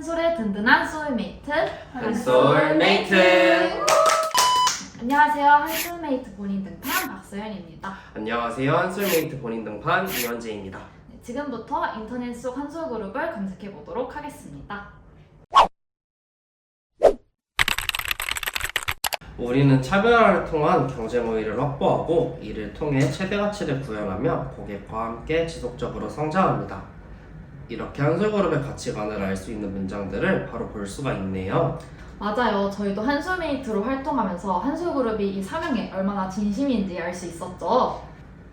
한솔의 든든한 소울메이트 한솔메이트. 안녕하세요 한솔메이트 본인 등판 박서연입니다 안녕하세요. 한솔메이트 본인 등판 이현재입니다. 네, 지금부터 인터넷 속 한솔 그룹을 검색해 보도록 하겠습니다 우리는 차별화를 통한 경쟁 우위를 확보하고 이를 통해 최대 가치를 구현하며 고객과 함께 지속적으로 성장합니다. 이렇게 한솔그룹의 가치관을 알 수 있는 문장들을 바로 볼 수가 있네요. 맞아요 저희도 한솔메이트로 활동하면서 한솔그룹이 이 사명에 얼마나 진심인지 알 수 있었죠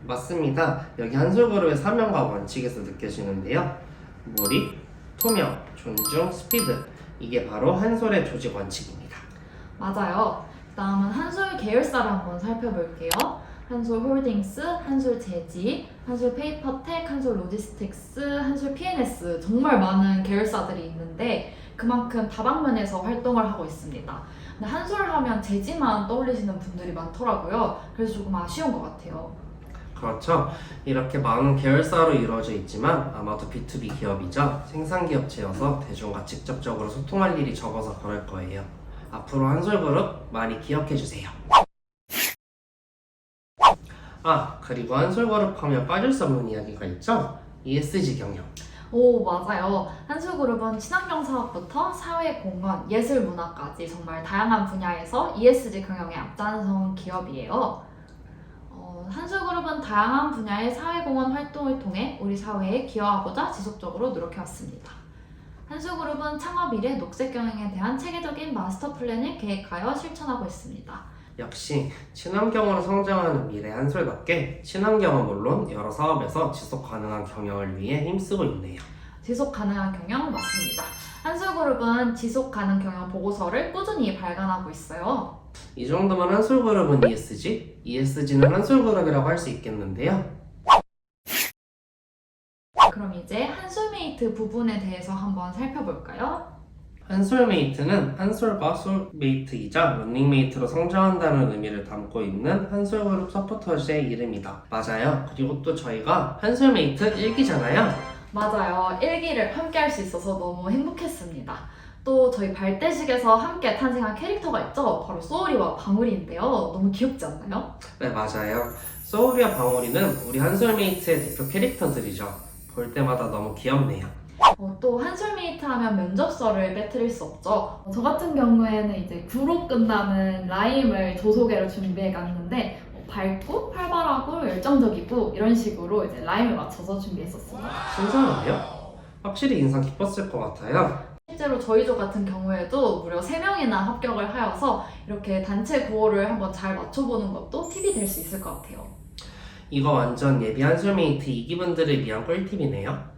맞습니다. 여기 한솔그룹의 사명과 원칙에서 느껴지는데요. 몰입, 투명, 존중, 스피드. 이게 바로 한솔의 조직 원칙입니다. 맞아요 다음은 한솔 계열사를 한번 살펴볼게요 한솔 홀딩스, 한솔 제지, 한솔 페이퍼텍, 한솔 로지스틱스, 한솔 PNS 정말 많은 계열사들이 있는데 그만큼 다방면에서 활동을 하고 있습니다. 근데 한솔 하면 제지만 떠올리시는 분들이 많더라고요. 그래서 조금 아쉬운 것 같아요. 그렇죠. 이렇게 많은 계열사로 이루어져 있지만 아마도 B2B 기업이자 생산 기업체여서 대중과 직접적으로 소통할 일이 적어서 그럴 거예요. 앞으로 한솔그룹 많이 기억해 주세요. 아, 그리고 한솔 그룹 하면 빠질 수 없는 이야기가 있죠? ESG 경영. 오 맞아요. 한솔그룹은 친환경 사업부터 사회 공헌, 예술 문화까지 정말 다양한 분야에서 ESG 경영에 앞장선 기업이에요. 어, 한솔그룹은 다양한 분야의 사회 공헌 활동을 통해 우리 사회에 기여하고자 지속적으로 노력해왔습니다. 한솔그룹은 창업 이래 녹색 경영에 대한 체계적인 마스터 플랜을 계획하여 실천하고 있습니다. 역시 친환경으로 성장하는 미래 한솔답게 친환경은 물론 여러 사업에서 지속 가능한 경영을 위해 힘쓰고 있네요. 지속 가능한 경영 맞습니다. 한솔그룹은 지속 가능 경영 보고서를 꾸준히 발간하고 있어요. 이 정도면 한솔그룹은 ESG, ESG는 한솔그룹이라고 할 수 있겠는데요. 그럼 이제 한솔메이트 부분에 대해서 한번 살펴볼까요? 한솔메이트는 한솔과 솔메이트이자 런닝메이트로 성장한다는 의미를 담고 있는 한솔그룹 서포터즈의 이름이다. 맞아요. 그리고 또 저희가 한솔메이트 1기잖아요. 맞아요. 일기를 함께 할 수 있어서 너무 행복했습니다. 또 저희 발대식에서 함께 탄생한 캐릭터가 있죠? 바로 소울이와 방울이인데요. 너무 귀엽지 않나요? 네, 맞아요. 소울이와 방울이는 우리 한솔메이트의 대표 캐릭터들이죠. 볼 때마다 너무 귀엽네요. 어, 또 한솔메이트 하면 면접서를 빼뜨릴 수 없죠. 어, 저 같은 경우에는 이제 구로 끝나는 라임을 조소개로 준비해 갔는데 어, 밝고 활발하고 열정적이고 이런 식으로 이제 라임을 맞춰서 준비했었어요. 신선하네요. 확실히 인상 깊었을 것 같아요. 실제로 저희 조 같은 경우에도 무려 3명이나 합격을 하여서 이렇게 단체 구호를 한번 잘 맞춰보는 것도 팁이 될 수 있을 것 같아요. 이거 완전 예비 한솔메이트 이기분들을 위한 꿀팁이네요.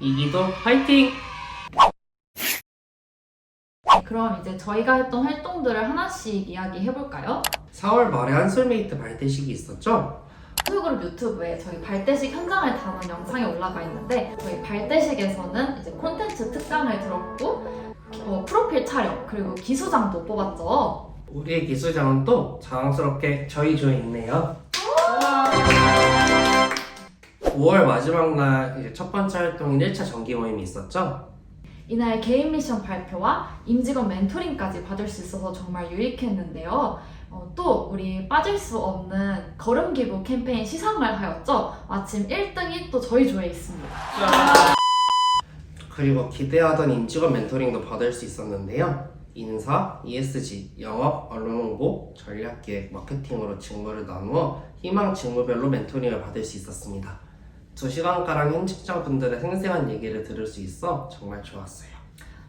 이기도 화이팅! 네, 그럼 이제 저희가 했던 활동들을 하나씩 이야기해볼까요? 4월 말에 한솔메이트 발대식이 있었죠? 한솔그룹 유튜브에 저희 발대식 현장을 담은 영상이 올라가 있는데 저희 발대식에서는 이제 콘텐츠 특강을 들었고 어, 프로필 촬영 그리고 기수장도 뽑았죠. 우리의 기술장은 또 자랑스럽게 저희 조에 있네요. 5월 마지막 날 이제 첫 번째 활동인 1차 정기 모임이 있었죠? 이날 개인 미션 발표와 임직원 멘토링까지 받을 수 있어서 정말 유익했는데요. 어, 또 우리 빠질 수 없는 걸음 기부 캠페인 시상을 하였죠. 마침 1등이 또 저희 조에 있습니다. 그리고 기대하던 임직원 멘토링도 받을 수 있었는데요. 인사, ESG, 영업, 언론 홍보, 전략 기획, 마케팅으로 직무를 나누어 희망 직무별로 멘토링을 받을 수 있었습니다. 2시간가량 현직자분들의 생생한 얘기를 들을 수 있어 정말 좋았어요.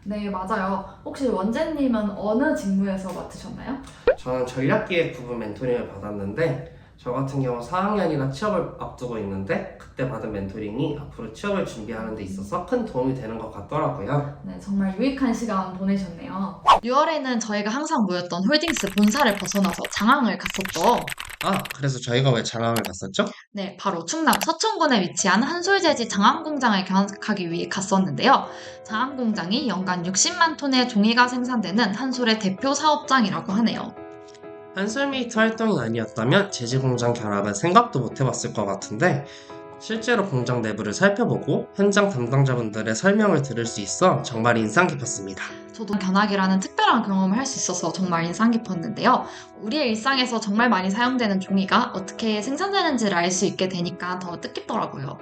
네, 맞아요. 혹시 원재님은 어느 직무에서 맡으셨나요? 저는 전략기획 부분 멘토링을 받았는데 저 같은 경우 4학년이라 취업을 앞두고 있는데 그때 받은 멘토링이 앞으로 취업을 준비하는 데 있어서 큰 도움이 되는 것 같더라고요. 네, 정말 유익한 시간 보내셨네요. 6월에는 저희가 항상 모였던 홀딩스 본사를 벗어나서 장항을 갔었죠. 아, 그래서 저희가 왜 장항을 갔었죠? 네, 바로 충남 서천군에 위치한 한솔재지 장항공장을 견학하기 위해 갔었는데요. 장항공장이 연간 60만 톤의 종이가 생산되는 한솔의 대표 사업장이라고 하네요. 한솔메이트 활동이 아니었다면 제지공장 결합은 생각도 못 해봤을 것 같은데 실제로 공장 내부를 살펴보고 현장 담당자분들의 설명을 들을 수 있어 정말 인상 깊었습니다. 저도 견학이라는 특별한 경험을 할 수 있어서 정말 인상 깊었는데요. 우리의 일상에서 정말 많이 사용되는 종이가 어떻게 생산되는지를 알 수 있게 되니까 더 뜻깊더라고요.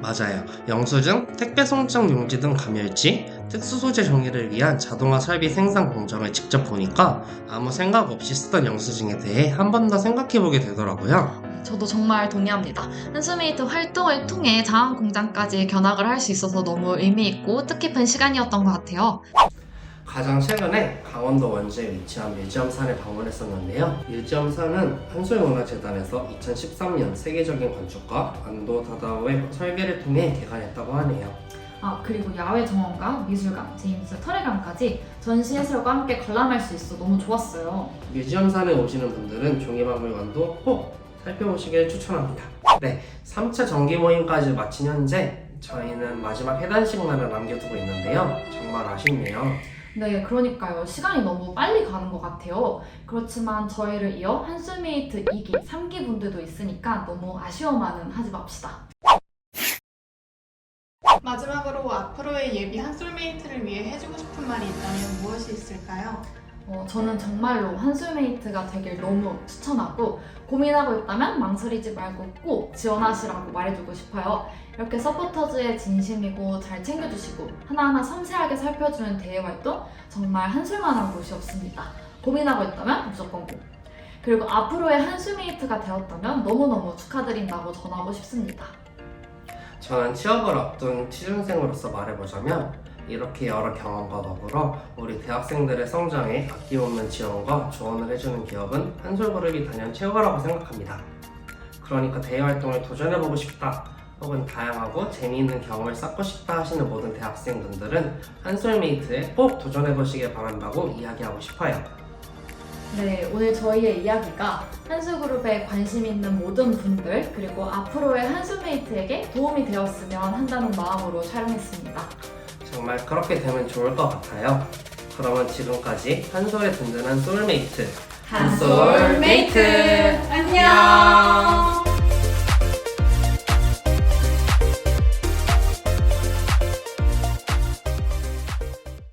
맞아요. 영수증, 택배 송장 용지 등 감열지, 특수 소재 종이를 위한 자동화 설비 생산 공정을 직접 보니까 아무 생각 없이 쓰던 영수증에 대해 한 번 더 생각해보게 되더라고요. 저도 정말 동의합니다. 한수메이트 활동을 통해 자원 공장까지 견학을 할 수 있어서 너무 의미 있고 뜻깊은 시간이었던 것 같아요. 가장 최근에 강원도 원주에 위치한 뮤지엄산에 방문했었는데요. 뮤지엄산은 한솔문화재단에서 2013년 세계적인 건축가 안도 다다오의 설계를 통해 개관했다고 하네요. 아 그리고 야외 정원과 미술관, 제임스 터레관까지 전시 해설과 함께 관람할 수 있어 너무 좋았어요. 뮤지엄산에 오시는 분들은 종이박물관도 꼭 살펴보시길 추천합니다. 네, 3차 정기 모임까지 마친 현재 저희는 마지막 해단식 만을 남겨두고 있는데요. 정말 아쉽네요. 네, 그러니까요. 시간이 너무 빨리 가는 것 같아요. 그렇지만 저희를 이어 한술메이트 2기, 3기 분들도 있으니까 너무 아쉬워만은 하지 맙시다. 마지막으로 앞으로의 예비 한솔메이트를 위해 해주고 싶은 말이 있다면 무엇이 있을까요? 어, 저는 정말로 한술메이트가 되길 너무 추천하고 고민하고 있다면 망설이지 말고 꼭 지원하시라고 말해주고 싶어요. 이렇게 서포터즈의 진심이고 잘 챙겨주시고 하나하나 섬세하게 살펴주는 대외 활동 정말 한술만한 곳이 없습니다. 고민하고 있다면 무조건 꼭. 그리고 앞으로의 한술메이트가 되었다면 너무너무 축하드린다고 전하고 싶습니다. 저는 취업을 앞둔 취준생으로서 말해보자면 이렇게 여러 경험과 더불어 우리 대학생들의 성장에 아낌없는 지원과 조언을 해주는 기업은 한솔그룹이 단연 최고라고 생각합니다. 그러니까 대외 활동을 도전해보고 싶다 혹은 다양하고 재미있는 경험을 쌓고 싶다 하시는 모든 대학생분들은 한솔메이트에 꼭 도전해보시길 바란다고 이야기하고 싶어요. 네, 오늘 저희의 이야기가 한수그룹에 관심 있는 모든 분들 그리고 앞으로의 한수메이트에게 도움이 되었으면 한다는 마음으로 촬영했습니다. 정말 그렇게 되면 좋을 것 같아요. 그러면 지금까지 한솔의 든든한 솔메이트 한솔 메이트! 안녕!